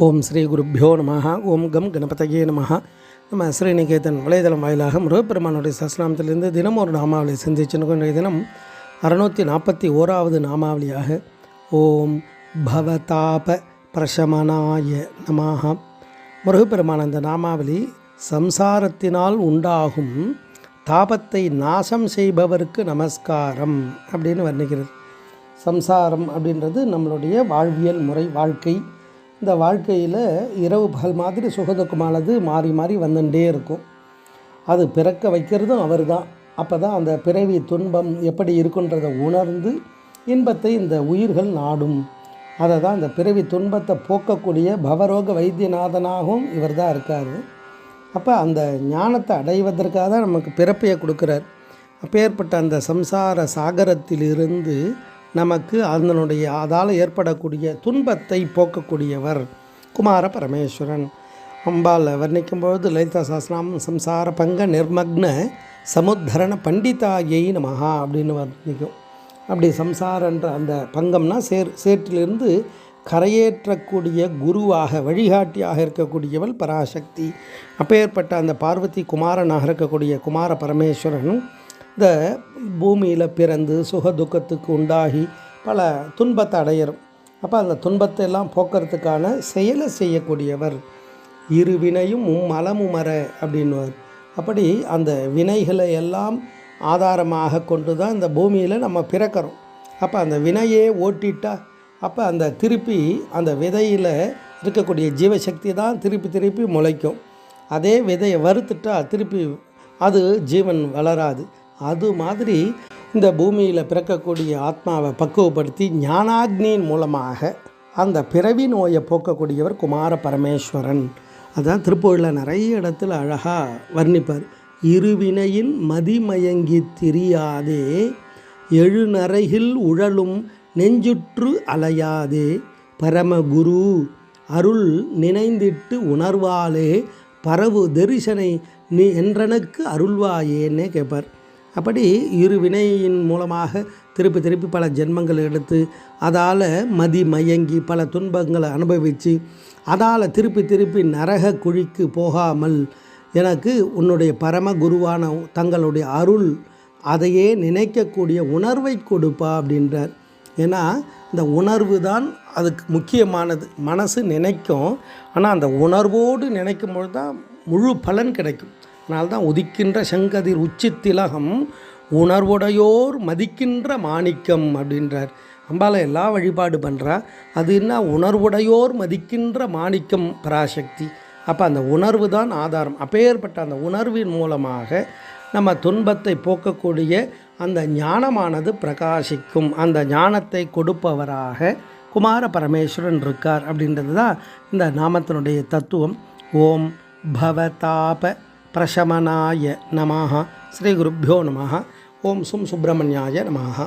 ஓம் ஸ்ரீ குருப்பியோ நம ஓம் கம் கணபதகே நம நம்ம ஸ்ரீநிகேதன் வலைதளம் வாயிலாக முருகப்பெருமானுடைய சஸ்நாமத்திலிருந்து தினம் ஒரு நாமாவளி சிந்திச்சுன்னு கொண்ட தினம் அறுநூற்றி நாற்பத்தி ஓராவது நாமாவளியாக ஓம் பவதாப பிரசமனாய நமாக முருகப்பெருமான் அந்த நாமாவளி சம்சாரத்தினால் உண்டாகும் தாபத்தை நாசம் செய்பவருக்கு நமஸ்காரம் அப்படின்னு வர்ணிக்கிறது. சம்சாரம் அப்படின்றது நம்மளுடைய வாழ்வியல் முறை வாழ்க்கை இந்த வாழ்க்கையில் இரவு பகல் மாதிரி சுகதுக்கமானது மாறி மாறி வந்துட்டே இருக்கும். அது பிறக்க வைக்கிறதும் அவர் தான் அப்போ தான் அந்த பிறவி துன்பம் எப்படி இருக்குன்றதை உணர்ந்து இன்பத்தை இந்த உயிர்கள் நாடும். அதை தான் அந்த பிறவி துன்பத்தை போக்கக்கூடிய பவரோக வைத்தியநாதனாகவும் இவர் தான் இருக்கார். அப்போ அந்த ஞானத்தை அடைவதற்காக தான் நமக்கு பிறப்பையை கொடுக்குறார். அப்பேற்பட்ட அந்த சம்சார சாகரத்திலிருந்து நமக்கு அதனுடைய அதால் ஏற்படக்கூடிய துன்பத்தை போக்கக்கூடியவர் குமார பரமேஸ்வரன். அம்பால் வர்ணிக்கும்பொழுது லலிதா சாஸ்திரம் சம்சார பங்க நிர்மக்ன சமுத்தரண பண்டிதாயை நமஹா அப்படின்னு வர்ணிக்கும். அப்படி சம்சாரன்ற அந்த பங்கம்னா சேர் சேற்றிலிருந்து கரையேற்றக்கூடிய குருவாக வழிகாட்டியாக இருக்கக்கூடியவள் பராசக்தி. அப்பேற்பட்ட அந்த பார்வதி குமாரனாக இருக்கக்கூடிய குமார பரமேஸ்வரனும் இந்த பூமியில் பிறந்து சுக துக்கத்துக்கு உண்டாகி பல துன்பத்தை அடையிறோம். அப்போ அந்த துன்பத்தை எல்லாம் போக்குறதுக்கான செயலை செய்யக்கூடியவர் இரு வினையும் மும்மலமுமர அப்படின்வார் அப்படி அந்த வினைகளை எல்லாம் ஆதாரமாக கொண்டு தான் இந்த பூமியில் நம்ம பிறக்கிறோம். அப்போ அந்த வினையே ஓட்டிட்டா அப்போ அந்த திருப்பி அந்த விதையில் இருக்கக்கூடிய ஜீவசக்தி தான் திருப்பி திருப்பி முளைக்கும். அதே விதையை வறுத்துட்டா திருப்பி அது ஜீவன் வளராது. அது மாதிரி இந்த பூமியில் பிறக்கக்கூடிய ஆத்மாவை பக்குவப்படுத்தி ஞானாக்னியின் மூலமாக அந்த பிறவி நோயை போக்கக்கூடியவர் குமார பரமேஸ்வரன். அதான் திருப்பூரில் நிறைய இடத்துல அழகாக வர்ணிப்பார். இருவினையின் மதிமயங்கி திரியாதே எழுநரையில் உழலும் நெஞ்சுற்று அலையாதே. பரமகுரு அருள் நினைந்திட்டு உணர்வாலே பரவு தரிசனை நீ என்றனுக்கு அருள்வாயேன்னே கேட்பார் அப்படி இரு வினையின் மூலமாக திருப்பி திருப்பி பல ஜென்மங்கள் எடுத்து அதால் மதி மயங்கி பல துன்பங்களை அனுபவித்து அதால் திருப்பி திருப்பி நரக குழிக்கு போகாமல் எனக்கு உன்னுடைய பரம குருவான தங்களுடைய அருள் அதையே நினைக்கக்கூடிய உணர்வை கொடுப்பா அப்படின்றார். ஏன்னா இந்த உணர்வு தான் அதுக்கு முக்கியமானது. மனசு நினைக்கும். ஆனால் அந்த உணர்வோடு நினைக்கும் பொழுது தான் முழு பலன் கிடைக்கும். அதனால்தான் உதிக்கின்ற செங்கதிர் உச்சித்திலகம் உணர்வுடையோர் மதிக்கின்ற மாணிக்கம் அப்படின்றார். அம்பால எல்லா வழிபாடு பண்ணுறா அது என்ன? உணர்வுடையோர் மதிக்கின்ற மாணிக்கம் பராசக்தி. அப்போ அந்த உணர்வு தான் ஆதாரம். அப்பேற்பட்ட அந்த உணர்வின் மூலமாக நம்ம துன்பத்தை போக்கக்கூடிய அந்த ஞானமானது பிரகாசிக்கும். அந்த ஞானத்தை கொடுப்பவராக குமார பரமேஸ்வரன் இருக்கார் அப்படின்றது தான் இந்த நாமத்தினுடைய தத்துவம். ஓம் பவதாப பிரசமனாய நமாக ஸ்ரீ குருப்பியோ நமः ஓம் சும் சுப்பிரமணியாய நமः